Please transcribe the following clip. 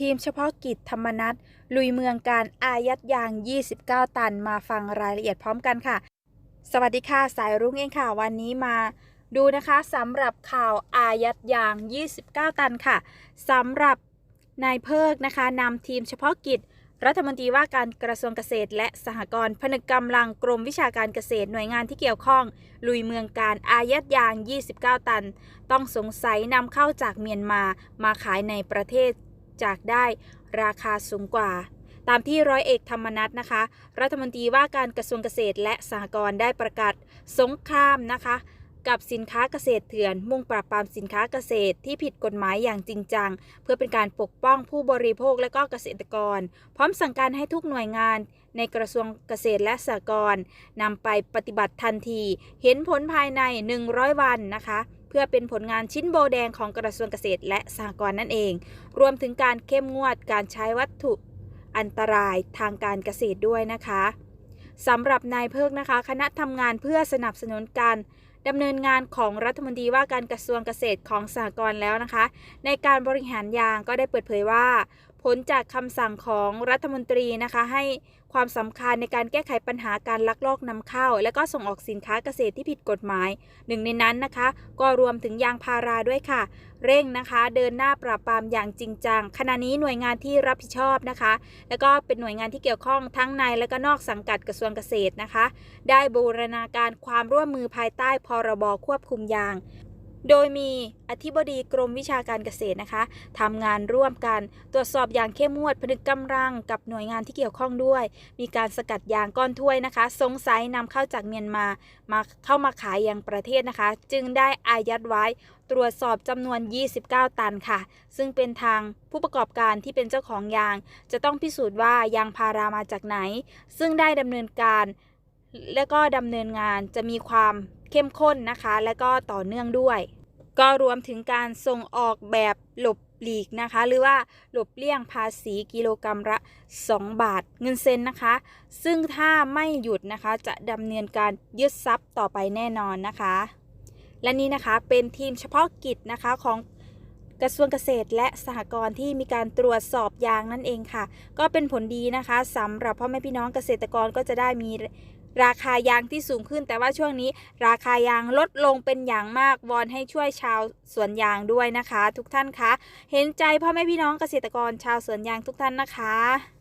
ทีมเฉพาะกิจธรรมนัตลุยเมืองการอายัดยาง 29 ตันมาฟังรายละเอียดพร้อมกันค่ะ สวัสดีค่ะสายรุ้งเองค่ะ วันนี้มาดูนะคะสำหรับข่าวอายัดยาง 29 ตันค่ะสำหรับนายเพิกนะคะนำทีมเฉพาะกิจ รัฐมนตรีว่าการกระทรวงเกษตร และสหกรณ์ผนึกกำลังกรมวิชาการเกษตรหน่วยงานที่เกี่ยวข้อง ลุยเมืองการอายัดยาง 29 ตัน ต้องสงสัยนำเข้าจากเมียนมามาขายในประเทศ จากได้ราคาสูงกว่า ตามที่ร้อยเอกธรรมนัฐนะคะ รัฐมนตรีว่าการกระทรวงเกษตรและสหกรณ์ได้ประกาศสงครามนะคะ กับสินค้าเกษตรเถื่อน มุ่งปราบปรามสินค้าเกษตรที่ผิดกฎหมายอย่างจริงจัง เพื่อเป็นการปกป้องผู้บริโภคและก็เกษตรกร พร้อมสั่งการให้ทุกหน่วยงานในกระทรวงเกษตรและสหกรณ์นำไปปฏิบัติทันที เห็นผลภายใน 100 วันนะคะ เพื่อเป็นผลงานชิ้นโบแดงของกระทรวงเกษตรและสหกรณ์นั่นเอง รวมถึงการเข้มงวดการใช้วัตถุอันตรายทางการเกษตรด้วยนะคะสำหรับนายเพิกนะคะ คณะทำงานเพื่อสนับสนุนการดำเนินงานของรัฐมนตรีว่าการกระทรวงเกษตรของสหกรณ์แล้วนะคะ ในการบริหารยางก็ได้เปิดเผยว่า ผลจากคำสั่งของรัฐมนตรีนะคะให้ความสำคัญในการแก้ไขปัญหาการลักลอบนำเข้า และก็ส่งออกสินค้าเกษตรที่ผิดกฎหมาย หนึ่งในนั้นนะคะ ก็รวมถึงยางพาราด้วยค่ะ เร่งนะคะเดินหน้าปราบปรามอย่างจริงจังขณะนี้หน่วยงานที่รับผิดชอบนะคะ แล้วก็เป็นหน่วยงานที่เกี่ยวข้องทั้งในและก็นอกสังกัดกระทรวงเกษตรนะคะ ได้บูรณาการความร่วมมือภายใต้พรบควบคุมยาง โดยมีอธิบดีกรมวิชาการเกษตรนะคะทำงานร่วมกันตรวจสอบอย่างเข้มงวดผนึกกำลังกับหน่วยงานที่เกี่ยวข้องด้วย มีการสกัดยางก้อนถ้วยนะคะ สงสัยนำเข้าจากเมียนมามาเข้ามาขายยังประเทศนะคะ จึงได้อายัดไว้ตรวจสอบจำนวน 29 ตันค่ะ ซึ่งเป็นทางผู้ประกอบการที่เป็นเจ้าของยาง จะต้องพิสูจน์ว่ายางพารามาจากไหน ซึ่งได้ดำเนินการ และก็ดำเนินงานจะมีความ เข้มข้นนะคะ และก็ต่อเนื่องด้วย ก็รวมถึงการส่งออกแบบหลบหลีกนะคะ หรือว่าหลบเลี่ยงภาษีกิโลกรรัมละ 2 บาทเงินเซนนะคะ ซึ่งถ้าไม่หยุดนะคะจะดำเนินการยึดทรัพย์ต่อไปแน่นอนนะคะ และนี่นะคะเป็นทีมเฉพาะกิจนะคะของกระทรวงเกษตรและสหกรณ์ที่มีการตรวจสอบยางนั่นเองค่ะ ก็เป็นผลดีนะคะสำหรับพ่อแม่พี่น้องเกษตรกรก็จะได้มี ราคายางที่สูงขึ้น แต่ว่าช่วงนี้ราคายางลดลงเป็นอย่างมากวอนให้ช่วยชาวสวนยางด้วยนะคะ ทุกท่านคะ เห็นใจพ่อแม่พี่น้องเกษตรกรชาวสวนยางทุกท่านนะคะ